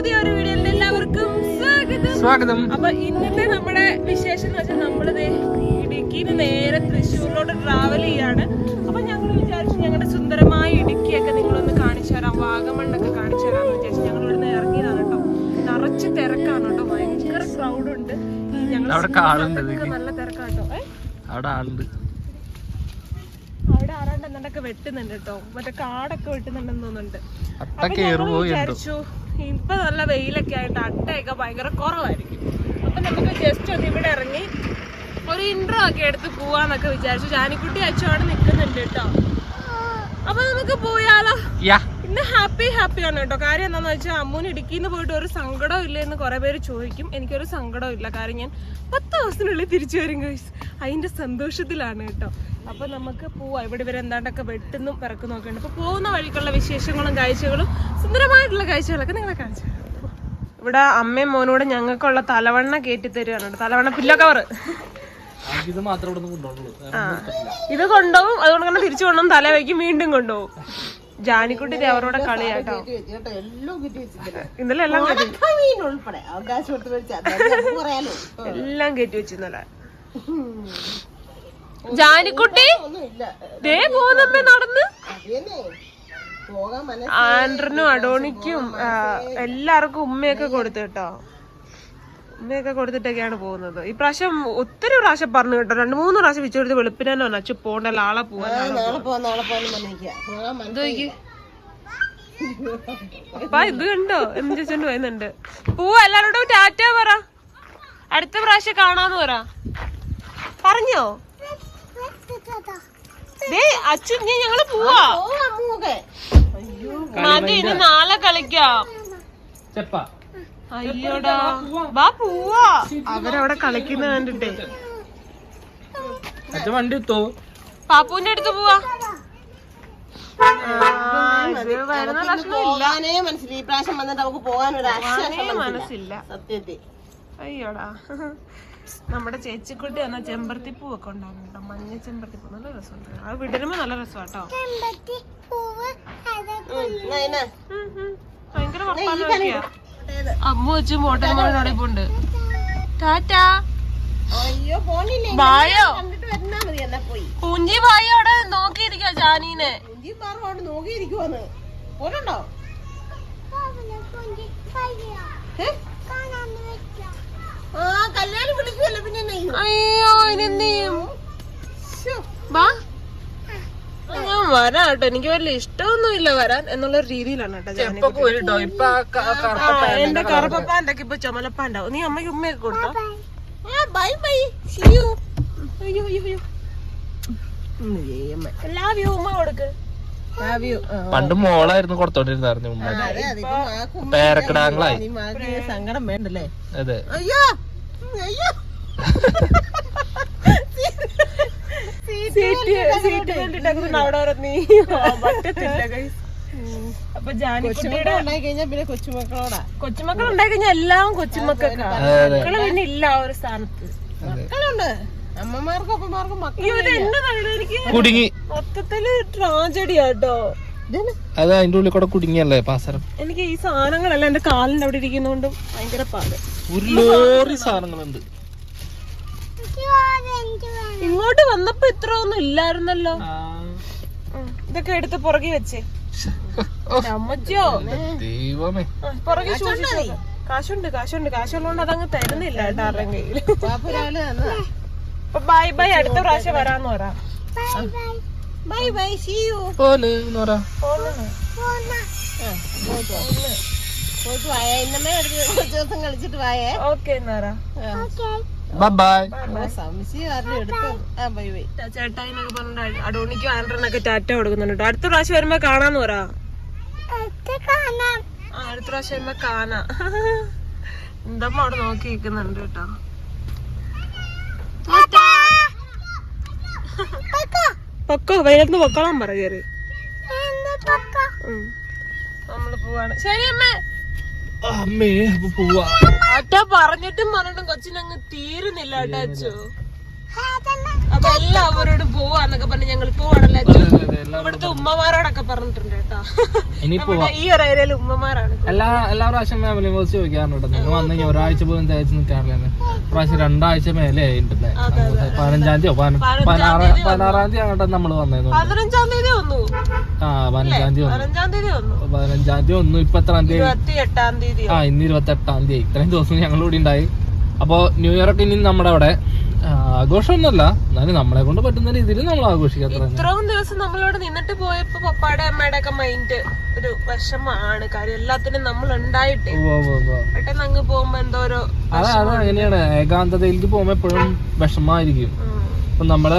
പുതിയൊരു വീഡിയോയിൽ എല്ലാവർക്കും സ്വാഗതം. സ്വാഗതം. അപ്പൊ ഇന്നത്തെ നമ്മുടെ വിശേഷം എന്ന് വെച്ചാൽ നമ്മളിത് ഇടുക്കിന്ന് നേരെ തൃശ്ശൂരിലോട്ട് ട്രാവൽ ചെയ്യാണ്. അപ്പൊ ഞങ്ങൾ വിചാരിച്ചു ഞങ്ങളുടെ സുന്ദരമായ ഇടുക്കിയൊക്കെ നിങ്ങളൊന്ന് കാണിച്ചു തരാം. വാഗമണ്ണൊക്കെ കാണിച്ചു തരാമെന്ന് വിചാരിച്ചു. ഞങ്ങൾ ഇവിടുന്ന് ഇറങ്ങിയതാണ് കേട്ടോ. നിറച്ച് തിരക്കാണ് കേട്ടോ. ഭയങ്കര ക്രൗഡ് ഉണ്ട്. ഞങ്ങൾ നല്ല തിരക്കാട്ടോ അവിടെ ആളുണ്ട്. അവിടെ ആരാണ്ട് എന്നൊക്കെ വെട്ടുന്നുണ്ട് കേട്ടോ. മറ്റേ കാടൊക്കെ വെട്ടുന്നുണ്ടെന്ന് തോന്നുന്നുണ്ട്. അപ്പൊ കേറുവോ വിചാരിച്ചു ഇപ്പൊ നല്ല വെയിലൊക്കെ ആയിട്ട് അട്ടയൊക്കെ ഭയങ്കര കുറവായിരിക്കും. അപ്പൊ നമുക്ക് ജസ്റ്റ് ഒന്ന് ഇവിടെ ഇറങ്ങി ഒരു ഇൻട്രോ ഒക്കെ എടുത്ത് പോവാന്നൊക്കെ വിചാരിച്ചു. ജാനിക്കുട്ടി അച്ഛനോട് നിൽക്കുന്നുണ്ട് കേട്ടോ. അപ്പൊ നമുക്ക് പോയാലോ? യാ. ഇന്ന് ഹാപ്പി ഹാപ്പി ആണ് കേട്ടോ. കാര്യം എന്താണെന്ന് വെച്ചാൽ അമ്മൂന് ഇടുക്കിന്ന് പോയിട്ട് ഒരു സങ്കടം ഇല്ല എന്ന് കുറെ പേര് ചോദിക്കും. എനിക്കൊരു സങ്കടം ഇല്ല. കാര്യം ഞാൻ പത്ത് ദിവസത്തിനുള്ളിൽ തിരിച്ചു വരും ഗൈസ് അതിന്റെ സന്തോഷത്തിലാണ് കേട്ടോ. അപ്പൊ നമുക്ക് പോവാം. ഇവിടെ ഇവർ എന്താണ്ടൊക്കെ വെട്ടുന്നും പിറക്കുന്നു ഒക്കെ ഉണ്ട്. അപ്പൊ പോകുന്ന വഴിക്കുള്ള വിശേഷങ്ങളും കാഴ്ചകളും സുന്ദരമായിട്ടുള്ള കാഴ്ചകളൊക്കെ നിങ്ങളെ കാണിച്ചു. ഇവിടെ അമ്മയും മോനൂടെ ഞങ്ങൾക്കുള്ള തലവണ്ണ കയറ്റി തരുവാണ് തലവണ്ണ പില്ലോ കവറ് ഇത് മാത്രം ഇത് കൊണ്ടുപോകും. അതുകൊണ്ട് തന്നെ തിരിച്ചു കൊണ്ടുപോകും. തല വയ്ക്കും വീണ്ടും കൊണ്ടുപോകും. ജാനിക്കുട്ടി അവരോടെ കളിയാട്ടോ ഇന്നലെ എല്ലാം എല്ലാം കയറ്റി വെച്ചു ഇന്നലെ ജാനിക്കുട്ടി? ദേ പോകുന്നമ്മ നടന്ന്. ആൻഡ്രനും അഡോണിക്കും എല്ലാവർക്കും ഉമ്മയൊക്കെ കൊടുത്തു കേട്ടോ. ഉമ്മയൊക്കെ കൊടുത്തിട്ടൊക്കെയാണ് പോകുന്നത്. ഈ പ്രാവശ്യം ഒത്തിരി പ്രാവശ്യം പറഞ്ഞു കേട്ടോ. രണ്ട് മൂന്ന് പ്രാവശ്യം വെച്ചു കൊടുത്ത് വെളുപ്പിനെ അച്ഛൻ പോകണ്ട ആളെ അപ്പ ഇത് കണ്ടോ? എം ചേച്ചോണ്ട് പോയുന്നുണ്ട് പോവാ എല്ലാരോടും ടാറ്റ പറ. അടുത്ത പ്രാവശ്യം കാണാന്ന് പറ. പറഞ്ഞോ? അച്ഛൻ ഞാൻ ഞങ്ങൾ പോവാ. പോവാം അമ്മൂക്കെ അയ്യോ മതി ഇനി നാളെ കളിക്കാം. ചെപ്പ. അയ്യോടാ. വാ പോവാ. അവരവിടെ കളിക്കുന്ന കണ്ടിട്ടേ. അച്ഛൻ വണ്ടി എത്തോ പാപ്പുവിന്റെ അടുത്ത് പോവാ. മനസ്സില്ല ഈ പ്രാവശ്യം വന്നിട്ട് നമുക്ക് പോകാൻ ഒരു മനസ്സില്ല. സത്യത്തിൽ. അയ്യോടാ. നമ്മുടെ ചേച്ചിക്കുട്ടി എന്ന ചെമ്പരത്തി പൂവൊക്കെ കേട്ടോ. മഞ്ഞ പൂ. നല്ല രസമുണ്ട്. അത് വിടരുമ്പോ നല്ല രസമാട്ടോ ഭയങ്കര വർത്താനമൊക്കെയാ. അമ്മ വെച്ച് മോട്ടർമാരോടെ പോണ്ട് ടാറ്റാ. അയ്യോ പോണില്ലേ? ബായോ. കണ്ടിട്ട് വരുന്നാ മതി എന്നാ പോയി. കുഞ്ചി ബായോ അവിടെ നോക്കിയിരിക്കോ ജാനീനെ കുഞ്ചി പാറും അവിടെ നോക്കിയിരിക്കുവാന്ന്. പോലുണ്ടോ ആ കല്യാണം വിളിക്കുമല്ലോ പിന്നെ അയ്യോ ഇനി ഇനെന്ത് ചെയ്യും? വാ ഞാൻ വരാം കേട്ടോ. എനിക്ക് വലിയ ഇഷ്ടമൊന്നുമില്ല വരാൻ എന്നുള്ള രീതിയിലാണ് കേട്ടോ എന്റെ കറുപ്പപ്പാന്റെ ഒക്കെ ഇപ്പൊ ചുമലപ്പാണ്ടാവും. നീ അമ്മയ്ക്ക് ഉമ്മയൊക്കെ കൊടുത്തോ? ആ ബൈ ബൈ സിയു അയ്യോ അയ്യോ അയ്യോ. ലവ് യു ഉമ്മ കൊടുക്ക്. ലവ് യു പണ്ട് മോളായിരുന്നു കൊടുത്തോണ്ടിരുന്നായിരുന്നു ഉമ്മ. പേരക്കിടാങ്ങളായി. സങ്കടം വേണ്ടല്ലേ? അതെ. അയ്യോ അയ്യോ. Seat seat. കണ്ടിട്ടൊക്കെ അവിടെ വരെ നീ. പറ്റത്തില്ല guys. അപ്പൊ ജാനിക്കുട്ടിയുടെ ഉണ്ടായി കഴിഞ്ഞാ പിന്നെ കൊച്ചുമക്കളോടാ. കൊച്ചുമക്കൾ ഉണ്ടായി കഴിഞ്ഞാൽ എല്ലാം കൊച്ചുമക്കൾക്കാ. അതെ അതെ. മക്കൾ പിന്നെ ഇല്ല ആ ഒരു സ്ഥാനത്ത്. മക്കളുണ്ട്. അമ്മമാർക്കും അപ്പമാർക്കും മക്കൾ കുടുങ്ങി. മൊത്തത്തിൽ ട്രാജഡി ആട്ടോ അത് അതിന്റെ ഉള്ളിൽ കൂടെ കുടുങ്ങിയല്ലേ പാസരം? എനിക്ക് ഈ സാധനങ്ങളെല്ലാം എന്റെ കാലിന്റെ അവിടെ ഇരിക്കുന്നോണ്ടും ഭയങ്കര പാട്. ഒരു ലോറി സാധനങ്ങളുണ്ട്. ഇങ്ങോട്ട് വന്നപ്പോ ഇത്ര ഒന്നും ഇല്ലായിരുന്നല്ലോ. ഇതൊക്കെ എടുത്ത് പുറകെ വെച്ചേ. അമ്മച്ചോ. ദൈവമേ. പുറകെ സൂക്ഷിച്ചോ. കാശുണ്ട് കാശുണ്ട്. കാശുള്ളതുകൊണ്ട് അതങ്ങ് തരുന്നില്ല കേട്ടോ അപ്പൊ ബൈ ബൈ അടുത്ത പ്രാവശ്യം വരാന്ന് പറ. ബൈ ബൈ സിയു പോലെ എന്ന് പറ. പോയിട്ട് വായേ. ഇന്നമേ ഒരു ദിവസം കളിച്ചിട്ട് വായേ. ഓക്കെ എന്നാറാ ബൈ ചേട്ടായിന്നൊക്കെ പറഞ്ഞിട്ട് അടോണിക്കും ആൻഡ്രനൊക്കെ ടാറ്റ കൊടുക്കുന്നുണ്ട്. അടുത്ത പ്രാവശ്യം വരുമ്പോ കാണാന്ന് പറ. അടുത്ത പ്രാവശ്യം വരുമ്പോ കാണാ. എന്തമ്മ അവിടെ നോക്കി നിൽക്കുന്നുണ്ട് കേട്ടോ. പൊക്കോ. വെയിലത്ത് പൊക്കോളാൻ പറ കയറി. നമ്മൾ പോവാണ്. ശരി അമ്മേ. അമ്മേ പോവാ. അറ്റ പറഞ്ഞിട്ടും പറഞ്ഞിട്ടും കൊച്ചിനങ്ങ് തീരുന്നില്ല കേട്ടോ അച്ചു എല്ലാം അവരോട് പോവാന്നൊക്കെ പറഞ്ഞ് ഞങ്ങൾ പോവാണല്ലോ. ഇവിടുത്തെ ഉമ്മമാരോടൊക്കെ പറഞ്ഞിട്ടുണ്ട് കേട്ടോ. ഈ ഒരു ഏരിയയിൽ ഉമ്മമാരാണ് എല്ലാ എല്ലാ പ്രാവശ്യം ഫാമിലി ബോസ് ചോദിക്കാറുണ്ട് നിങ്ങൾ വന്നു കഴിഞ്ഞാൽ ഒരാഴ്ച പോലും തേച്ച് നിൽക്കാറില്ല പ്രാവശ്യം രണ്ടാഴ്ച മേലെ ആയിട്ടുണ്ടല്ലേ പതിനഞ്ചാം തീയതി പതിനാറ് പതിനാറാം തീയതി അങ്ങോട്ട് നമ്മൾ വന്നേന്നു പതിനഞ്ചാം തീയതി വന്നു. ആ പതിനഞ്ചാം തീയതി പതിനഞ്ചാം തീയതി വന്നു. പതിനഞ്ചാം തീയതി ഒന്നു ഇപ്പൊ എത്രാം തീയതി? ഇരുപത്തി എട്ടാം തീയതി ആ ഇന്ന് ഇരുപത്തി എട്ടാം തീയതി. ഇത്രയും ദിവസം ഞങ്ങൾ കൂടി ഉണ്ടായി. അപ്പോ ന്യൂ ഇയർ ഒക്കെ ഇനി നമ്മുടെ അവിടെ. ആഘോഷമൊന്നുമല്ല. എന്നാലും നമ്മളെ കൊണ്ട് പറ്റുന്ന രീതിയിൽ നമ്മൾ ആഘോഷിക്കാത്ത ഇത്രയും ദിവസം നമ്മളോട് നിന്നിട്ട് പോയപ്പോ പപ്പാടെ അമ്മയുടെ ഒക്കെ മൈൻഡ് ഒരു വിഷമാണ് കാര്യം എല്ലാത്തിനും നമ്മൾ ഉണ്ടായിട്ട്. പെട്ടെന്ന് അങ്ങ് പോകുമ്പോ എന്തോ ഒരു അത് അത് അങ്ങനെയാണ്. ഏകാന്തതയിലേക്ക് പോകുമ്പോ എപ്പോഴും വിഷമായിരിക്കും അപ്പൊ നമ്മൾ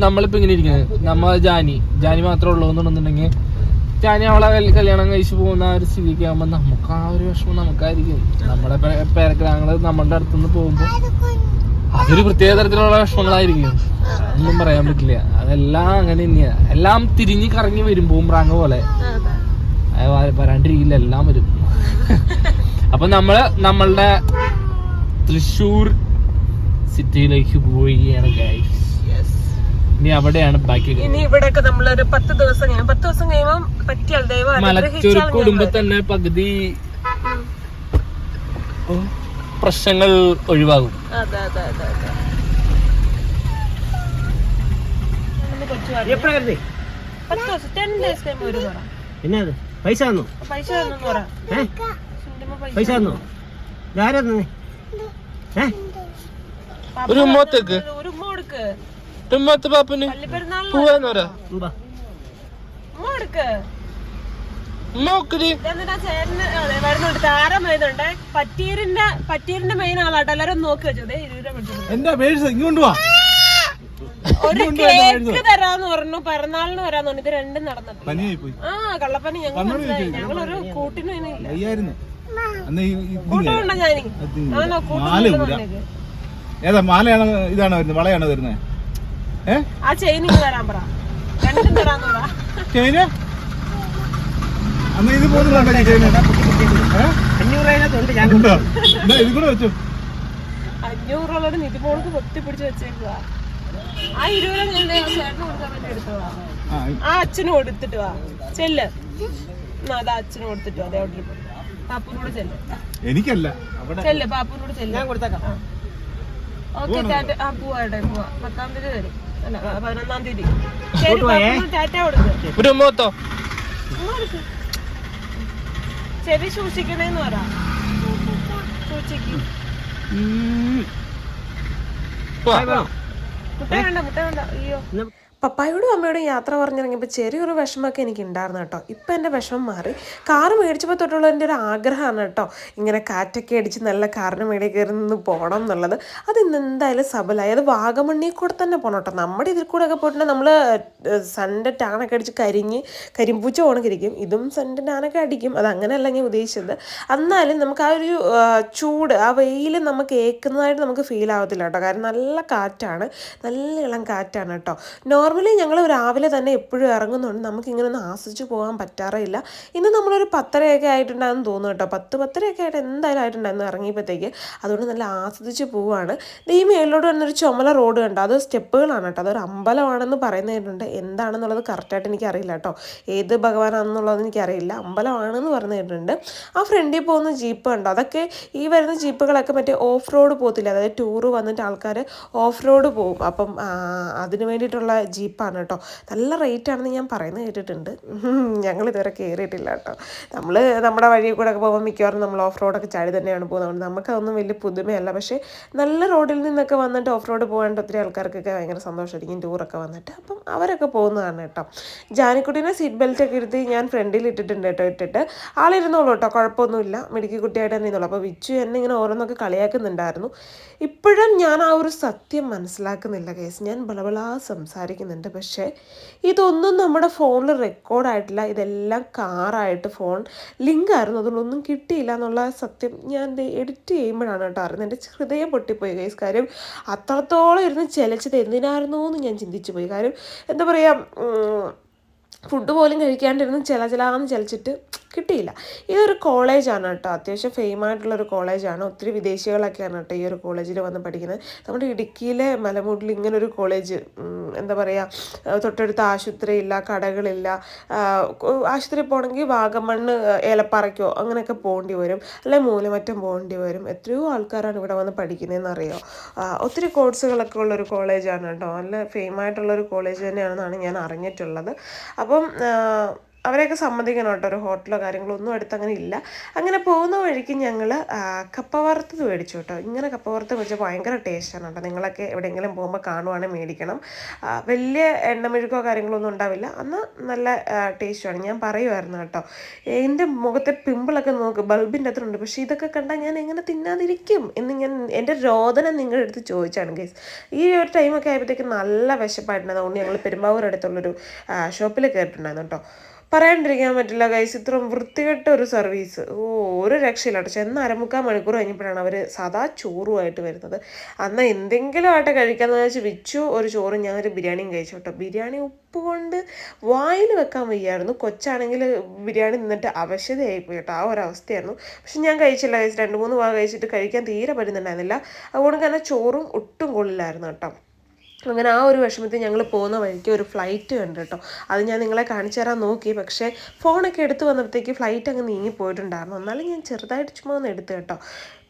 നമ്മളിപ്പോ ഇങ്ങനെ ഇരിക്കുന്നത്. നമ്മ ജാനി. ജാനി മാത്രമേ ഉള്ളൂ എന്നുണ്ടെന്നുണ്ടെങ്കിൽ ജാനി അവളെ കല്യാണം കഴിച്ചു പോകുന്ന ആ ഒരു സ്ഥിതിക്ക് ആകുമ്പോ നമുക്ക് ആ ഒരു വിഷമം നമുക്കായിരിക്കും. നമ്മുടെ പേ- പേരക്കിടാങ്ങൾ നമ്മളുടെ അടുത്തുനിന്ന് പോകുമ്പോ അതൊരു പ്രത്യേക തരത്തിലുള്ള വിഷമങ്ങളായിരിക്കും. ഒന്നും പറയാൻ പറ്റില്ല. അതെല്ലാം അങ്ങനെ തന്നെയാ. എല്ലാം തിരിഞ്ഞു കറങ്ങി വരും ബൂംറാങ് പോലെ. വരാണ്ടിരിക്കില്ല എല്ലാം വരും. അപ്പൊ നമ്മൾ നമ്മളുടെ തൃശൂർ സിറ്റിയിലേക്ക് പോവുകയാണ് ഗൈസ്. ഇനി അവിടെയാണ് ബാക്കി ഇനി ഇവിടെയൊക്കെ നമ്മളൊരു പത്ത് ദിവസം കഴിയും. പത്ത് ദിവസം കഴിയുമ്പോൾ പറ്റിയാൽ ദൈവം കുടുംബത്തന്നെ മലച്ചൊരു കുടുംബ തന്നെ പകുതി ഓ, പ്രശ്നങ്ങൾ ഒഴിവാകും. പൈസ തന്നു? പൈസ തന്നു ഇതാരാ തന്നെ? ഒരു ഉമ്മത്തേക്ക് ഉമ്മത്ത് പാപ്പന്. പോവാന്ന് പറ. ഉമ്മ കൊടുക്ക് ഉമ്മ നോക്കൽ ഇതെന്തിനാ ചേട്ടന് അതെ, വരുന്നുണ്ട് താരം വരുന്നുണ്ട് പറ്റീരിന്റെ പറ്റീരിന്റെ മെയിൻ ആളാട്ടോ. എല്ലാരും ഒന്ന് നോക്കി വെച്ചത് എന്റെ പേഴ്സ് ഇങ്ങോട്ട് വാ. ഒരു കേക്ക് തരാന്ന് പറഞ്ഞു. പിറന്നാളിന് വരാന്ന് പറഞ്ഞു. ഇത് രണ്ടും ആ കള്ളപ്പനി ഞങ്ങൾ ഞങ്ങളൊരു കൂട്ടിന് ഏതാ മാലയാണോ ഇതാണ് വരുന്നത്? വളയാണ് വരുന്നത്? ആ ചെയിൻ തരാൻ പറ. രണ്ടും തരാന്ന് പറ. ചെയിന്? അന്ന് ഇത് പോകുന്നുണ്ടോ? അഞ്ഞൂറ് ഇത് കൂടെ വെച്ചു. അഞ്ഞൂറുള്ളൊരു നിധിമോൾക്ക് പൊത്തി പിടിച്ച് വെച്ചേക്കുക ആ ഇരുപത് ചേട്ടന് കൊടുക്കാൻ വേണ്ടി എടുത്തതാ. ആ ആ അച്ഛന് കൊടുത്തിട്ട് വാ. ചെല്ല്. അതാ അച്ഛനും കൊടുത്തിട്ട് അതേ അവിടെ പാപ്പൂനോട് ചെല്ല്. എനിക്കല്ല. അവിടെ ചെല്ല് പാപ്പൂനോട് ചെല്ല്. ഞാൻ കൊടുത്തേക്കാം. ഓക്കെ ടാറ്റ ആ പോവാട്ടെ പോവാ. പത്താം തീയതി വരും. അല്ല പതിനൊന്നാം തീയതി. ശരി ടാറ്റ കൊടുക്ക് ഒരു ഉമ്മത്തോ ഇങ്ങ് കൊടുക്ക്. ചെവി സൂക്ഷിക്കണേന്ന് പറ. സൂക്ഷിക്കും. മുട്ട വേണ്ട മുട്ട വേണ്ട. അയ്യോ. പപ്പായോടും അമ്മയോടും യാത്ര പറഞ്ഞിറങ്ങിയപ്പോൾ ചെറിയൊരു വിഷമമൊക്കെ എനിക്ക് ഉണ്ടായിരുന്നു കേട്ടോ. ഇപ്പം എന്റെ വിഷമം മാറി. കാറ് മേടിച്ചപ്പോൾ തൊട്ടുള്ള എന്റെ ഒരു ആഗ്രഹമാണ് കേട്ടോ. ഇങ്ങനെ കാറ്റൊക്കെ അടിച്ച് നല്ല കാറിന് മേടി കയറി നിന്ന് പോകണം എന്നുള്ളത്. അത് ഇന്ന് എന്തായാലും സബലായി. അത് വാഗമണ്ണിൽ കൂടെ തന്നെ പോകണം കേട്ടോ. നമ്മുടെ ഇതിൽ കൂടെ ഒക്കെ പോയിട്ടുണ്ടെങ്കിൽ നമ്മൾ സൺഡേ ടാനൊക്കെ അടിച്ച് കരിഞ്ഞ് കരിമ്പൂച്ച ഓണക്കിരിക്കും ഇതും സൺഡേ ടാനൊക്കെ അടിക്കും. അത് അങ്ങനെയല്ല ഞാൻ ഉദ്ദേശിച്ചത്. എന്നാലും നമുക്ക് ആ ഒരു ചൂട് ആ വെയിൽ നമുക്ക് ഏക്കുന്നതായിട്ട് നമുക്ക് ഫീൽ ആവത്തില്ല കേട്ടോ. കാരണം നല്ല കാറ്റാണ്. നല്ല ഇളം കാറ്റാണ് കേട്ടോ. നോർമലി ഞങ്ങൾ രാവിലെ തന്നെ എപ്പോഴും ഇറങ്ങുന്നുണ്ട്. നമുക്ക് ഇങ്ങനെ ഒന്ന് ആസ്വദിച്ച് പോകാൻ പറ്റാറില്ല ഇന്ന് നമ്മളൊരു പത്തരയൊക്കെ ആയിട്ടുണ്ടാകുന്ന തോന്നുന്നു കേട്ടോ. പത്ത് പത്തരയൊക്കെ ആയിട്ട് എന്തായാലും ആയിട്ടുണ്ടായിരുന്നു ഇറങ്ങിയപ്പോഴത്തേക്ക്. അതുകൊണ്ട് നല്ല ആസ്വദിച്ച് പോവാണ്. ഈ മേളിലോട്ട് വന്നൊരു ചുമല റോഡ് കണ്ടോ? അത് സ്റ്റെപ്പുകളാണ് കേട്ടോ. അതൊരു അമ്പലമാണെന്ന് പറയുന്നതായിട്ടുണ്ട്. എന്താണെന്നുള്ളത് കറക്റ്റായിട്ട് എനിക്കറിയില്ല കേട്ടോ. ഏത് ഭഗവാനാണെന്നുള്ളത് എനിക്കറിയില്ല. അമ്പലമാണെന്ന് പറഞ്ഞു ആ ഫ്രണ്ടിൽ പോകുന്ന ജീപ്പ് കണ്ടോ? അതൊക്കെ ഈ വരുന്ന ജീപ്പുകളൊക്കെ മറ്റേ ഓഫ് റോഡ് പോകത്തില്ല? അതായത് ടൂറ് വന്നിട്ട് ആൾക്കാർ ഓഫ് റോഡ് പോകും. അപ്പം അതിന് വേണ്ടിയിട്ടുള്ള ജീപ്പാണ് കേട്ടോ. നല്ല റേറ്റ് ആണെന്ന് ഞാൻ പറയുന്നത് കേട്ടിട്ടുണ്ട്. ഞങ്ങൾ ഇതുവരെ കയറിയിട്ടില്ല കേട്ടോ. നമ്മൾ നമ്മുടെ വഴി കൂടെ ഒക്കെ പോകുമ്പോൾ മിക്കവാറും നമ്മൾ ഓഫ് റോഡൊക്കെ ചാടി തന്നെയാണ് പോകുന്നത്. നമുക്കതൊന്നും വലിയ പുതുമയല്ല. പക്ഷേ നല്ല റോഡിൽ നിന്നൊക്കെ വന്നിട്ട് ഓഫ് റോഡ് പോകാണ്ട് ഒത്തിരി ആൾക്കാർക്കൊക്കെ ഭയങ്കര സന്തോഷമായിരിക്കും ടൂറൊക്കെ വന്നിട്ട്. അപ്പം അവരൊക്കെ പോകുന്നതാണ് കേട്ടോ. ജാനിക്കുട്ടീനെ സീറ്റ് ബെൽറ്റ് ഒക്കെ എടുത്ത് ഞാൻ ഫ്രണ്ടിൽ ഇട്ടിട്ടുണ്ട് കേട്ടോ ഇട്ടിട്ട്. ആളിരുന്നോളൂ കേട്ടോ. കുഴപ്പമൊന്നുമില്ല. മിടുക്കി കുട്ടിയായിട്ട് തന്നെ ഇരുന്നോളൂ. അപ്പോൾ വിച്ചു എന്നെ ഇങ്ങനെ ഓരോന്നൊക്കെ കളിയാക്കുന്നുണ്ടായിരുന്നു. ഇപ്പോഴും ഞാൻ ആ ഒരു സത്യം മനസ്സിലാക്കുന്നില്ല കേസ്. ഞാൻ ബളബളാ സംസാരിക്കുന്നു പറയുന്നുണ്ട് പക്ഷേ ഇതൊന്നും നമ്മുടെ ഫോണിൽ റെക്കോർഡായിട്ടില്ല ഇതെല്ലാം കാറായിട്ട് ഫോൺ ലിങ്ക് ആയിരുന്നു. അതുകൊണ്ടൊന്നും കിട്ടിയില്ല എന്നുള്ള സത്യം ഞാൻ എഡിറ്റ് ചെയ്യുമ്പോഴാണ് കേട്ടോ അറിയുന്നത്. എന്റെ ഹൃദയം പൊട്ടിപ്പോയി ഗൈസ് കാര്യം അത്രത്തോളം ഇരുന്ന് ചെലച്ചത് എന്തിനായിരുന്നു എന്ന് ഞാൻ ചിന്തിച്ചു പോയി. കാര്യം എന്താ പറയുക ഫുഡ് പോലും കഴിക്കാണ്ടിരുന്ന് ചില ചിലാന്ന് ചലിച്ചിട്ട് കിട്ടിയില്ല. ഇതൊരു കോളേജാണ് കേട്ടോ. അത്യാവശ്യം ഫെയിം ആയിട്ടുള്ളൊരു കോളേജാണ് ഒത്തിരി വിദേശികളൊക്കെയാണ് കേട്ടോ ഈ ഒരു കോളേജിൽ വന്ന് പഠിക്കുന്നത്. നമ്മുടെ ഇടുക്കിയിലെ മലമൂട്ടിൽ ഇങ്ങനെ ഒരു കോളേജ് എന്താ പറയുക തൊട്ടടുത്ത് ആശുപത്രി ഇല്ല കടകളില്ല ആശുപത്രി പോകണമെങ്കിൽ വാഗമണ്ണ് ഏലപ്പാറയ്ക്കോ അങ്ങനെയൊക്കെ പോകേണ്ടി വരും. അല്ലെ മൂലമറ്റം പോകേണ്ടി വരും. എത്രയോ ആൾക്കാരാണ് ഇവിടെ വന്ന് പഠിക്കുന്നതെന്ന് അറിയോ ഒത്തിരി കോഴ്സുകളൊക്കെ ഉള്ളൊരു കോളേജാണ് കേട്ടോ. നല്ല ഫെയിം ആയിട്ടുള്ളൊരു കോളേജ് തന്നെയാണെന്നാണ് ഞാൻ അറിഞ്ഞിട്ടുള്ളത്. അപ്പം അവരെയൊക്കെ സമ്മതിക്കണം കേട്ടോ. ഒരു ഹോട്ടലോ കാര്യങ്ങളോ ഒന്നും അടുത്ത് അങ്ങനെ ഇല്ല. അങ്ങനെ പോകുന്ന വഴിക്ക് ഞങ്ങൾ കപ്പ വറുത്തത് മേടിച്ചു കേട്ടോ. ഇങ്ങനെ കപ്പ വറുത്ത് മേടിച്ചാൽ ഭയങ്കര ടേസ്റ്റാണ് കേട്ടോ. നിങ്ങളൊക്കെ എവിടെയെങ്കിലും പോകുമ്പോൾ കാണുവാണെങ്കിൽ മേടിക്കണം. വലിയ എണ്ണമെഴുക്കോ കാര്യങ്ങളോ ഒന്നും ഉണ്ടാവില്ല. അന്ന് നല്ല ടേസ്റ്റുമാണ് ഞാൻ പറയുമായിരുന്നു കേട്ടോ. എന്റെ മുഖത്തെ പിമ്പിളൊക്കെ നോക്ക്. ബൾബിന്റെ അത്ര ഉണ്ട് പക്ഷേ ഇതൊക്കെ കണ്ടാൽ ഞാൻ എങ്ങനെ തിന്നാതിരിക്കും? എന്ന് ഞാൻ എന്റെ രോദനം നിങ്ങളുടെ അടുത്ത് ചോദിച്ചാണ് ഗേസ് ഈ ഒരു ടൈമൊക്കെ ആയപ്പോഴത്തേക്ക് നല്ല വിശപ്പായിട്ടുണ്ടായിരുന്നു അതുകൊണ്ട് ഞങ്ങൾ പെരുമ്പാവൂർ അടുത്തുള്ളൊരു ഷോപ്പിൽ കയറിയിട്ടുണ്ടായിരുന്നു കേട്ടോ. പറയാണ്ടിരിക്കാൻ പറ്റില്ല ഗൈസ് ഇത്രയും വൃത്തികെട്ട ഒരു സർവീസ് ഓ ഒരു രക്ഷയില്ല കേട്ടോ ചെന്ന് അരമുക്കാൽ മണിക്കൂർ കഴിഞ്ഞപ്പോഴാണ് അവർ സാധാ ചോറുമായിട്ട് വരുന്നത്. അന്ന് എന്തെങ്കിലും ആയിട്ട് കഴിക്കാന്ന് വെച്ച് വെച്ചു ഒരു ചോറും ഞാൻ ഒരു ബിരിയാണിയും കഴിച്ചു കേട്ടോ ബിരിയാണി ഉപ്പ് കൊണ്ട് വായിൽ വെക്കാൻ വയ്യായിരുന്നു. കൊച്ചാണെങ്കിൽ ബിരിയാണി നിന്നിട്ട് അവശതയായി പോയി കേട്ടോ ആ ഒരു അവസ്ഥയായിരുന്നു. പക്ഷെ ഞാൻ കഴിച്ചില്ല കഴിച്ച് രണ്ട് മൂന്ന് ഭാഗം കഴിച്ചിട്ട് കഴിക്കാൻ തീരെ പറ്റുന്നുണ്ടായിരുന്നില്ല. അതുകൊണ്ട് തന്നെ ചോറും ഒട്ടും കൊള്ളില്ലായിരുന്നു കേട്ടോ. അങ്ങനെ ആ ഒരു വിഷമത്തിൽ ഞങ്ങൾ പോകുന്ന വഴിക്ക് ഒരു ഫ്ലൈറ്റ് കണ്ടു കേട്ടോ. അത് ഞാൻ നിങ്ങളെ കാണിച്ചു തരാൻ നോക്കി. പക്ഷേ ഫോണൊക്കെ എടുത്തു വന്നപ്പോഴത്തേക്ക് ഫ്ലൈറ്റ് അങ്ങ് നീങ്ങി പോയിട്ടുണ്ടായിരുന്നു എന്നാലും ഞാൻ ചെറുതായിട്ട് ചുമ്മാ ഒന്ന് എടുത്തു കേട്ടോ.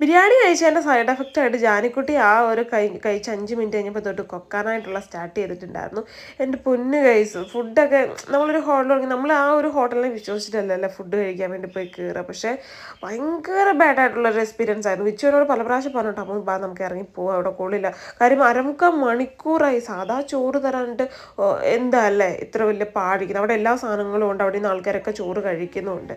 ബിരിയാണി കഴിച്ചതിന്റെ സൈഡ് എഫക്റ്റ് ആയിട്ട് ജാനിക്കുട്ടി ആ ഒരു കൈ കഴിച്ച് അഞ്ച് മിനിറ്റ് കഴിഞ്ഞപ്പോൾ തൊട്ട് കൊക്കാനായിട്ടുള്ള സ്റ്റാർട്ട് ചെയ്തിട്ടുണ്ടായിരുന്നു. എന്റെ പൊന്ന് കഴിച്ചു ഫുഡൊക്കെ നമ്മളൊരു തുടങ്ങി നമ്മൾ ആ ഒരു ഹോട്ടലിനെ വിശ്വസിച്ചിട്ടല്ലല്ലോ ഫുഡ് കഴിക്കാൻ വേണ്ടി പോയി കയറുക പക്ഷേ ഭയങ്കര ബാഡ് ആയിട്ടുള്ള ഒരു എക്സ്പീരിയൻസ് ആയിരുന്നു. വിച്ചുവിനോട് പല പ്രാവശ്യം പറഞ്ഞിട്ട് അമ്മ ബാ നമുക്ക് ഇറങ്ങി പോവാം അവിടെ കൊള്ളില്ല. കാര്യം അരമുക്ക മണിക്കൂറായി സാധാ ചോറ് തരാനിട്ട് എന്താ അല്ലേ ഇത്ര വലിയ പാടിക്കുന്നത് അവിടെ എല്ലാ സാധനങ്ങളും ഉണ്ട് അവിടെ നിന്ന് ആൾക്കാരൊക്കെ ചോറ് കഴിക്കുന്നുണ്ട്.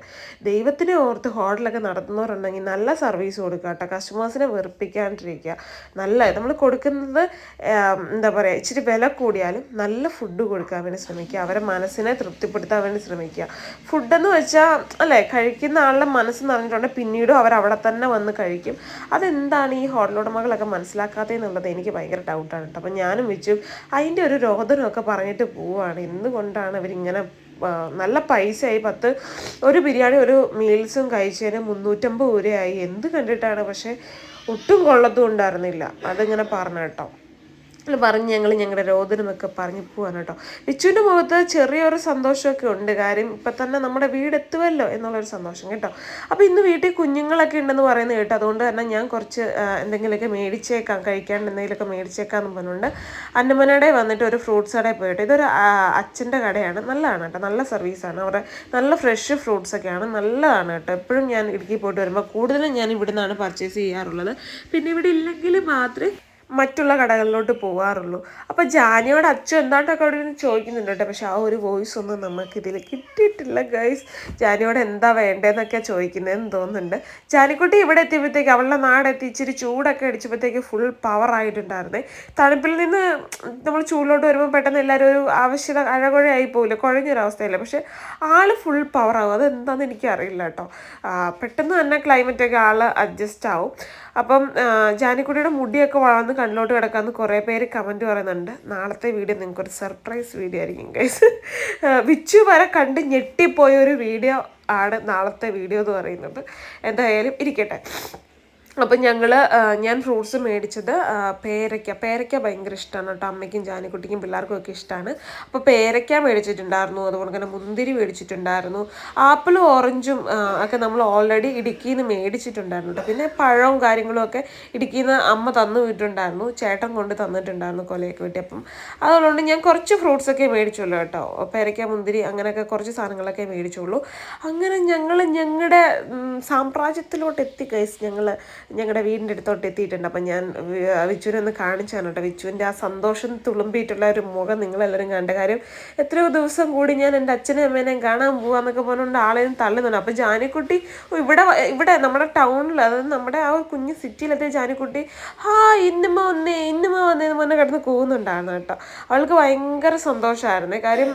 ദൈവത്തിനെ ഓർത്ത് ഹോട്ടലൊക്കെ നടത്തുന്നവരുണ്ടെങ്കിൽ നല്ല സർവീസ് കൊടുക്കുക കേട്ടോ. കസ്റ്റമേഴ്സിനെ വെറുപ്പിക്കാണ്ടിരിക്കുക. നല്ല നമ്മൾ കൊടുക്കുന്നത് എന്താ പറയുക ഇച്ചിരി വില കൂടിയാലും നല്ല ഫുഡ് കൊടുക്കാൻ വേണ്ടി ശ്രമിക്കുക. അവരെ മനസ്സിനെ തൃപ്തിപ്പെടുത്താൻ വേണ്ടി ശ്രമിക്കുക. ഫുഡെന്ന് വെച്ചാൽ അല്ലേ കഴിക്കുന്ന ആളുടെ മനസ്സ് നിറഞ്ഞിട്ടുണ്ടെങ്കിൽ പിന്നീടും അവർ അവിടെ തന്നെ വന്ന് കഴിക്കും. അതെന്താണ് ഈ ഹോട്ടൽ ഉടമകളൊക്കെ മനസ്സിലാക്കാത്തതെന്നുള്ളത് എനിക്ക് ഭയങ്കര ഡൗട്ടാണ് കേട്ടോ. അപ്പം ഞാനും വെച്ചു അതിന്റെ ഒരു രോദനമൊക്കെ പറഞ്ഞിട്ട് പോവുകയാണ്. എന്തുകൊണ്ടാണ് അവരിങ്ങനെ നല്ല പൈസയായി. പത്ത് ഒരു ബിരിയാണി ഒരു മീൽസും കഴിച്ചതിന് മുന്നൂറ്റമ്പത് രൂപയായി. എന്ത് കണ്ടിട്ടാണ്? പക്ഷേ ഒട്ടും കൊള്ളത്തും ഉണ്ടായിരുന്നില്ല. അതിങ്ങനെ പറഞ്ഞു കേട്ടോ. അല്ല പറഞ്ഞ് ഞങ്ങൾ ഞങ്ങളുടെ രോദനമൊക്കെ പറഞ്ഞു പോവാണ് കേട്ടോ. വിച്ചുവിന്റെ മുഖത്ത് ചെറിയൊരു സന്തോഷമൊക്കെ ഉണ്ട്. കാര്യം ഇപ്പം തന്നെ നമ്മുടെ വീട് എത്തുമല്ലോ എന്നുള്ളൊരു സന്തോഷം കേട്ടോ. അപ്പോൾ ഇന്ന് വീട്ടിൽ കുഞ്ഞുങ്ങളൊക്കെ ഉണ്ടെന്ന് പറയുന്നത് കേട്ടോ അതുകൊണ്ട് തന്നെ ഞാൻ കുറച്ച് എന്തെങ്കിലുമൊക്കെ മേടിച്ചേക്കാം കഴിക്കാണ്ട് എന്തെങ്കിലുമൊക്കെ മേടിച്ചേക്കാം എന്ന് പറഞ്ഞുകൊണ്ട് അന്നമനയുടെ വന്നിട്ട് ഒരു ഫ്രൂട്ട്സ് കടയിൽ പോയിട്ട് ഇതൊരു അച്ഛന്റെ കടയാണ്. നല്ലതാണ് കേട്ടോ. നല്ല സർവീസാണ്. അവരുടെ നല്ല ഫ്രഷ് ഫ്രൂട്ട്സ് ഒക്കെയാണ് നല്ലതാണ് കേട്ടോ. എപ്പോഴും ഞാൻ ഇടുക്കി പോയിട്ട് വരുമ്പോൾ കൂടുതലും ഞാൻ ഇവിടെ നിന്നാണ് പർച്ചേസ് ചെയ്യാറുള്ളത്. പിന്നെ ഇവിടെ ഇല്ലെങ്കിൽ മാത്രമേ മറ്റുള്ള കടകളിലോട്ട് പോകാറുള്ളൂ അപ്പോൾ ജാനിയോട് അച്ഛൻ എന്താണ്ടൊക്കെ അവിടെ ഇരുന്ന് ചോദിക്കുന്നുണ്ട് പക്ഷെ ആ ഒരു വോയിസ് ഒന്നും നമുക്ക് ഇതിൽ കിട്ടിയിട്ടില്ല ഗൈസ് ജാനിയോട് എന്താ വേണ്ടതെന്നൊക്കെ ചോദിക്കുന്നതെന്ന് തോന്നുന്നുണ്ട് ജാനിക്കുട്ടി ഇവിടെ എത്തിയപ്പോഴത്തേക്ക് അവളുടെ നാടെത്തി ഇച്ചിരി ചൂടൊക്കെ അടിച്ചപ്പോഴത്തേക്ക് ഫുൾ പവർ ആയിട്ടുണ്ടായിരുന്നേ. തണുപ്പിൽ നിന്ന് നമ്മൾ ചൂടിലോട്ട് വരുമ്പോൾ പെട്ടെന്ന് എല്ലാവരും ഒരു ആവശ്യത അഴകുഴയായി പോകില്ല കുഴഞ്ഞൊരവസ്ഥയില്ല? പക്ഷെ ആൾ ഫുൾ പവർ ആവും. അതെന്താണെന്ന് എനിക്കറിയില്ല കേട്ടോ പെട്ടെന്ന് തന്നെ ക്ലൈമറ്റൊക്കെ ആൾ അഡ്ജസ്റ്റ് ആവും. അപ്പം ജാനിക്കുട്ടിയുടെ മുടിയൊക്കെ വളർന്ന് കണ്ണിലോട്ട് കിടക്കാമെന്ന് കുറേ പേര് കമന്റ് പറയുന്നുണ്ട്. നാളത്തെ വീഡിയോ നിങ്ങൾക്കൊരു സർപ്രൈസ് വീഡിയോ ആയിരിക്കും ഗൈസ് വിച്ചു വരെ കണ്ട് ഞെട്ടിപ്പോയ ഒരു വീഡിയോ ആണ് നാളത്തെ വീഡിയോ എന്ന് പറയുന്നത്. എന്തായാലും ഇരിക്കട്ടെ. അപ്പം ഞങ്ങൾ ഞാൻ ഫ്രൂട്ട്സ് മേടിച്ചത് പേരയ്ക്ക പേരയ്ക്ക ഭയങ്കര ഇഷ്ടമാണ് കേട്ടോ. അമ്മയ്ക്കും ജാനിക്കുട്ടിക്കും പിള്ളേർക്കും ഒക്കെ ഇഷ്ടമാണ് അപ്പോൾ പേരയ്ക്ക മേടിച്ചിട്ടുണ്ടായിരുന്നു. അതുപോലെ തന്നെ മുന്തിരി മേടിച്ചിട്ടുണ്ടായിരുന്നു. ആപ്പിളും ഓറഞ്ചും ഒക്കെ നമ്മൾ ഓൾറെഡി ഇടുക്കിയിൽ നിന്ന് മേടിച്ചിട്ടുണ്ടായിരുന്നു കേട്ടോ. പിന്നെ പഴവും കാര്യങ്ങളും ഒക്കെ ഇടുക്കിയിൽ നിന്ന് അമ്മ തന്നു വിട്ടുണ്ടായിരുന്നു ചേട്ടൻ കൊണ്ട് തന്നിട്ടുണ്ടായിരുന്നു കൊലയൊക്കെ വെട്ടി. അപ്പം അതുകൊണ്ട് ഞാൻ കുറച്ച് ഫ്രൂട്ട്സ് ഒക്കെ മേടിച്ചുള്ളൂ കേട്ടോ. പേരയ്ക്ക മുന്തിരി അങ്ങനെയൊക്കെ കുറച്ച് സാധനങ്ങളൊക്കെ മേടിച്ചുള്ളൂ. അങ്ങനെ ഞങ്ങൾ ഞങ്ങളുടെ സാമ്രാജ്യത്തിലോട്ട് എത്തി കഴിച്ച് ഞങ്ങൾ ഞങ്ങളുടെ വീടിന്റെ അടുത്തോട്ട് എത്തിയിട്ടുണ്ട്. അപ്പം ഞാൻ വിച്ചുവിനെ ഒന്ന് കാണിച്ചാണ് കേട്ടോ വിച്ചുവിന്റെ ആ സന്തോഷം തുളുമ്പിയിട്ടുള്ള ഒരു മുഖം നിങ്ങളെല്ലാവരും കണ്ട കാര്യം എത്രയോ ദിവസം കൂടി ഞാൻ എന്റെ അച്ഛനെയും അമ്മേനെയും കാണാൻ പോവാന്നൊക്കെ പറഞ്ഞുകൊണ്ട് ആളെയും തള്ളുന്നുണ്ട്. അപ്പം ജാനിക്കുട്ടി ഇവിടെ ഇവിടെ നമ്മുടെ ടൗണിൽ അതായത് നമ്മുടെ ആ കുഞ്ഞ് സിറ്റിയിലെത്തിയ ജാനിക്കുട്ടി ഹാ ഇന്നുമ്മ വന്നേ ഇന്നുമ്മ വന്നേ എന്ന് പറഞ്ഞ് കിടന്ന് കൂവുന്നുണ്ടായിരുന്നു കേട്ടോ. അവൾക്ക് ഭയങ്കര സന്തോഷമായിരുന്നു കാര്യം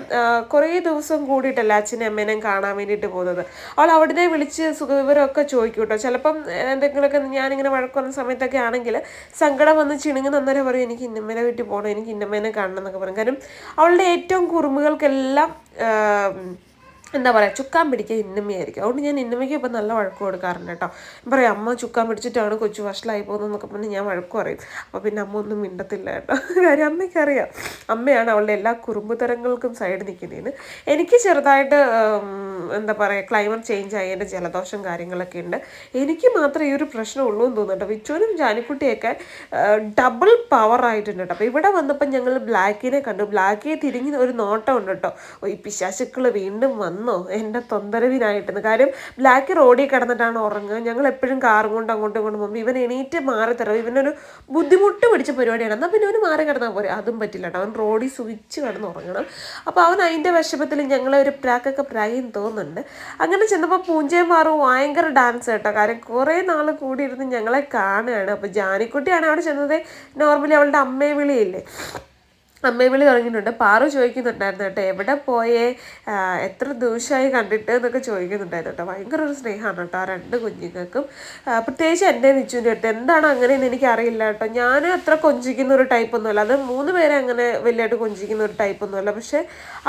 കുറേ ദിവസം കൂടിയിട്ടല്ല അച്ഛനെയും അമ്മേനെയും കാണാൻ വേണ്ടിയിട്ട് പോകുന്നത്. അവൾ അവിടുന്ന് വിളിച്ച് സുഖവിവരമൊക്കെ ചോദിക്കും കേട്ടോ ചിലപ്പം എന്തെങ്കിലുമൊക്കെ ഞാനിങ്ങനെ വഴക്ക് പറഞ്ഞ സമയത്തൊക്കെ ആണെങ്കിൽ സങ്കടം വന്ന് ചിണുങ്ങുന്ന അന്നേരം പറയും എനിക്ക് ഇന്നമ്മേനെ വീട്ടിൽ പോകണം എനിക്ക് ഇന്നമ്മേനെ കാണണം എന്നൊക്കെ പറയും. കാരണം അവളുടെ ഏറ്റവും കുറുമ്പുകൾക്കെല്ലാം എന്താ പറയുക ചുക്കാൻ പിടിക്കുക ഇന്നമ്മയായിരിക്കും. അതുകൊണ്ട് ഞാൻ ഇന്നമ്മയ്ക്ക് ഇപ്പം നല്ല വഴക്ക് കൊടുക്കാറുണ്ട് കേട്ടോ. പറയും അമ്മ ചുക്കാൻ പിടിച്ചിട്ടാണ് കൊച്ചു വഷളായി പോകുന്നതെന്നൊക്കെ പറഞ്ഞ് ഞാൻ വഴക്ക് പറയും. അപ്പോൾ പിന്നെ അമ്മ ഒന്നും മിണ്ടത്തില്ല കേട്ടോ. കാര്യം അമ്മയ്ക്കറിയാം. അമ്മയാണ് അവളുടെ എല്ലാ കുറുമ്പുതരങ്ങൾക്കും സൈഡ് നിൽക്കുന്നതിന് എനിക്ക് ചെറുതായിട്ട് എന്താ പറയുക ക്ലൈമറ്റ് ചേഞ്ച് ആയി എന്റെ ജലദോഷം കാര്യങ്ങളൊക്കെ ഉണ്ട്. എനിക്ക് മാത്രമേ ഈ ഒരു പ്രശ്നം ഉള്ളൂ എന്ന് തോന്നുന്നുണ്ട് വിച്ചോനും ജാനിക്കുട്ടിയൊക്കെ ഡബിൾ പവർ ആയിട്ടുണ്ട് കേട്ടോ. അപ്പോൾ ഇവിടെ വന്നപ്പോൾ ഞങ്ങൾ ബ്ലാക്കിനെ കണ്ടു. ബ്ലാക്കിയെ തിരിഞ്ഞ് ഒരു നോട്ടം ഉണ്ട് കേട്ടോ. ഈ പിശാശുക്കൾ വീണ്ടും വന്നോ എന്റെ തൊന്തരവിനായിട്ടെന്ന്. കാര്യം ബ്ലാക്ക് റോഡിൽ കിടന്നിട്ടാണ് ഉറങ്ങുക. ഞങ്ങൾ എപ്പോഴും കാറും കൊണ്ട് അങ്ങോട്ടും ഇങ്ങോട്ടും പോകുമ്പോൾ ഇവൻ എണീറ്റ് മാറി തരും. ഇവനൊരു ബുദ്ധിമുട്ട് പിടിച്ച പരിപാടിയാണ്. എന്നാൽ പിന്നെ അവന് മാറി കിടന്നാൽ പോരെ. അതും പറ്റില്ല കേട്ടോ. അവൻ റോഡിൽ സുവിച്ച് കിടന്ന് ഉറങ്ങണം. അപ്പോൾ അവൻ അതിന്റെ വിഷമത്തിൽ ഞങ്ങളെ ഒരു പ്രാക്കൊക്കെ പ്രായം തോന്നുന്നുണ്ട്. അങ്ങനെ ചെന്നപ്പോൾ പൂഞ്ചയും മാറും. ഭയങ്കര ഡാൻസ് കേട്ടോ. കാര്യം കുറേ നാൾ കൂടി ഇരുന്ന് ഞങ്ങളെ കാണുകയാണ്. അപ്പോൾ ജാനിക്കുട്ടിയാണ് അവിടെ ചെന്നത്. നോർമലി അവളുടെ അമ്മയെ വിളിയില്ലേ അമ്മയെ വിളി തുടങ്ങിയിട്ടുണ്ട്. പാറു ചോദിക്കുന്നുണ്ടായിരുന്നു കേട്ടോ എവിടെ പോയേ? എത്ര ദിവസമായി കണ്ടിട്ട്? എന്നൊക്കെ ചോദിക്കുന്നുണ്ടായിരുന്നു കേട്ടോ. ഭയങ്കര ഒരു സ്നേഹമാണ് കേട്ടോ ആ രണ്ട് കുഞ്ഞുങ്ങൾക്കും. പ്രത്യേകിച്ച് എന്റെ നിച്ചുവിന്റെ അടുത്ത് എന്താണ് അങ്ങനെയെന്ന് എനിക്കറിയില്ല കേട്ടോ. ഞാൻ അത്ര കൊഞ്ചിക്കുന്ന ഒരു ടൈപ്പ് ഒന്നുമല്ല. അത് മൂന്ന് പേരെ അങ്ങനെ വലിയതായിട്ട് കൊഞ്ചിക്കുന്ന ഒരു ടൈപ്പ് ഒന്നുമല്ല. പക്ഷേ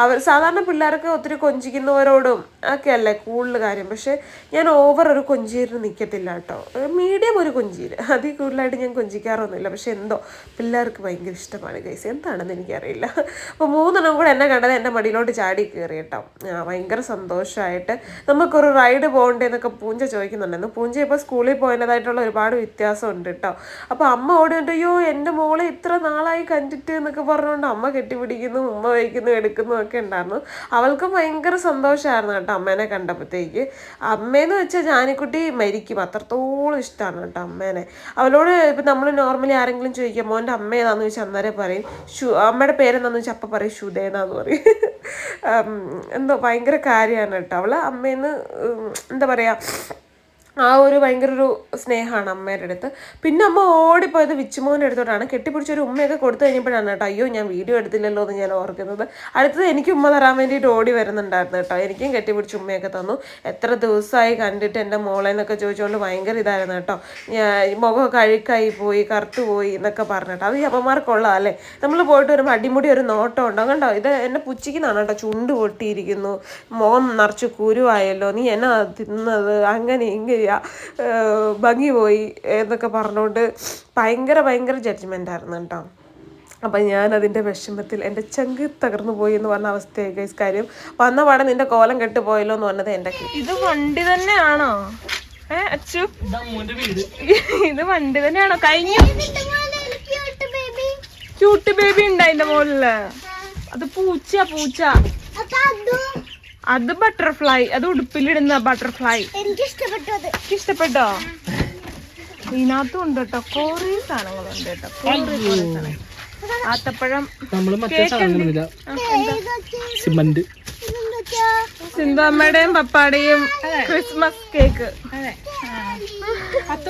അവർ സാധാരണ പിള്ളേർക്ക് ഒത്തിരി കൊഞ്ചിക്കുന്നവരോടും ഒക്കെ അല്ലേ കൂടുതൽ കാര്യം. പക്ഷേ ഞാൻ ഓവർ ഒരു കൊഞ്ചീരിന് നിൽക്കത്തില്ല കേട്ടോ. മീഡിയം ഒരു കൊഞ്ചീര്. അതിൽ കൂടുതലായിട്ട് ഞാൻ കൊഞ്ചിക്കാറൊന്നുമില്ല. പക്ഷേ എന്തോ പിള്ളേർക്ക് ഭയങ്കര ഇഷ്ടമാണ് ഗൈസ് എന്താണെന്ന് എനിക്കറിയില്ല. അപ്പോൾ മൂന്നെണ്ണം കൂടെ എന്നെ കണ്ടത് എന്റെ മടിയിലോട്ട് ചാടി കയറി കേട്ടോ. ഭയങ്കര സന്തോഷമായിട്ട് നമുക്കൊരു റൈഡ് പോകണ്ടേ എന്നൊക്കെ പൂഞ്ച ചോദിക്കുന്നുണ്ടായിരുന്നു. പൂഞ്ച ഇപ്പോൾ സ്കൂളിൽ പോയതായിട്ടുള്ള ഒരുപാട് വ്യത്യാസമുണ്ട് കേട്ടോ. അപ്പോൾ അമ്മ ഓടി വന്നിട്ട് അയ്യോ എന്റെ മോളെ ഇത്ര നാളായി കണ്ടിട്ട് എന്നൊക്കെ പറഞ്ഞുകൊണ്ട് അമ്മ കെട്ടിപ്പിടിക്കുന്നു ഉമ്മ വയ്ക്കുന്നു എടുക്കുന്നു ഒക്കെ ഉണ്ടായിരുന്നു. അവൾക്ക് ഭയങ്കര സന്തോഷമായിരുന്നു കേട്ടോ അമ്മേനെ കണ്ടപ്പോഴത്തേക്ക്. അമ്മേന്ന് വെച്ചാൽ ജാനിക്കുട്ടി മരിക്കും. അത്രത്തോളം ഇഷ്ടമാണ് കേട്ടോ അമ്മേനെ. അവളോട് ഇപ്പം നമ്മൾ നോർമലി ആരെങ്കിലും ചോദിക്കാം മോന്റെ അമ്മ ഏതാണെന്ന് ചോദിച്ചാൽ അന്നേരം പറയും. ഷു അമ്മയുടെ പേരെന്താന്ന് വെച്ചാൽ അപ്പം പറയും ഷുദേന്നാന്ന് പറയും. ഉം, എന്തോ ഭയങ്കര കാര്യമാണ് കേട്ടോ. അവൾ അമ്മേന്ന് എന്താ പറയുക ആ ഒരു ഭയങ്കര ഒരു സ്നേഹമാണ് അമ്മയുടെ അടുത്ത്. പിന്നെ അമ്മ ഓടിപ്പോയത് വിച്ചുമോന്റെ അടുത്തോട്ടാണ്. കെട്ടിപ്പിടിച്ചൊരു ഉമ്മയൊക്കെ കൊടുത്തു കഴിഞ്ഞപ്പോഴാണ് കേട്ടോ അയ്യോ ഞാൻ വീഡിയോ എടുത്തില്ലല്ലോ എന്ന് ഞാൻ ഓർക്കുന്നത്. അടുത്തത് എനിക്ക് ഉമ്മ തരാൻ വേണ്ടിയിട്ട് ഓടി വരുന്നുണ്ടായിരുന്നു കേട്ടോ. എനിക്കും കെട്ടിപ്പിടിച്ച് ഉമ്മയൊക്കെ തന്നു. എത്ര ദിവസമായി കണ്ടിട്ട് എന്റെ മോളെ എന്നൊക്കെ ചോദിച്ചുകൊണ്ട് ഭയങ്കര ഇതായിരുന്നു കേട്ടോ. ഞാൻ മുഖമൊക്കെ അഴുക്കായി പോയി കറുത്തു പോയി എന്നൊക്കെ പറഞ്ഞിട്ട് അത് ഈ അപ്പന്മാർക്കുള്ള അല്ലേ? നമ്മൾ പോയിട്ട് വരുമ്പോൾ അടിമുടി ഒരു നോട്ടം ഉണ്ടോ? കണ്ടോ? ഇത് എന്നെ പുച്ഛിക്കുന്നതാണ് കേട്ടോ. ചുണ്ട് പൊട്ടിയിരിക്കുന്നു മുഖം നിറച്ച് കുരുവായല്ലോ നീ എന്നാ തിന്നത്? അങ്ങനെ ഇങ്ങനെയാ ഏർ ഭംഗി പോയി എന്നൊക്കെ പറഞ്ഞുകൊണ്ട് ഭയങ്കര ഭയങ്കര ജഡ്ജ്മെന്റ് ആയിരുന്നു കേട്ടോ. അപ്പം ഞാൻ അതിന്റെ വിഷമത്തിൽ എന്റെ ചങ്ക് തകർന്നു പോയി എന്ന് പറഞ്ഞ അവസ്ഥയായി ഗൈസ് കാര്യം വന്ന പാടെ നിന്റെ കോലം കെട്ട് പോയല്ലോ എന്ന് പറഞ്ഞത് എന്റെ ഇത് വണ്ടി തന്നെയാണോ? ഏ അച്ചു? ഇത് വണ്ടി തന്നെയാണോ? കഴിഞ്ഞു. ക്യൂട്ട് ബേബി ഉണ്ട് അതിന്റെ മുകളിൽ അത് പൂച്ച പൂച്ച. അത് ബട്ടർഫ്ലൈ അത് ഉടുപ്പിലിടുന്ന ബട്ടർഫ്ലൈ എനിക്ക് ഇഷ്ടപ്പെട്ടു? ഇതിനകത്തും ഉണ്ട് കേട്ടോ കൊറേ സാധനങ്ങളുണ്ട് കേട്ടോ കൊറേ കൊറേ സാധനങ്ങൾ ആത്തപ്പഴം. നമ്മൾ മറ്റേ സാധനങ്ങളില്ല. സിമന്റ്. സിന്ധു അമ്മയുടെയും പപ്പാടെയും ക്രിസ്മസ് കേക്ക്. പത്ത്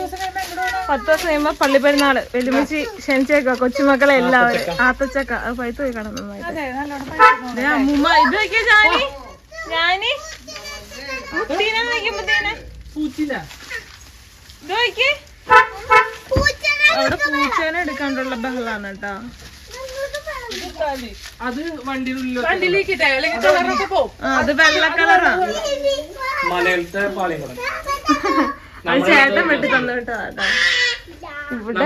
ദിവസം കഴിയുമ്പോ പള്ളി പെരുന്നാൾ വെല്ലുമിച്ചി ക്ഷണിച്ചേക്കോ കൊച്ചുമക്കളെ എല്ലാവരും. ആത്തച്ചക്ക. അത് പഴുത്ത് പോയി കാണാൻ നന്നായിട്ട് ദേ അമ്മൂമ്മ ഇത് വെക്കാൻ ജാനി. അവിടെ പൂച്ചേനെ എടുക്കാണ്ടുള്ള ബഹളാണ് കേട്ടോ. അത് വണ്ടിയുടെ ആ, അത് വെള്ള കളറാ. മലയിലത്തെ പാളയംകുളം അത് ചേട്ടൻ വെട്ടി തന്നു കേട്ടോ ഇവിടെ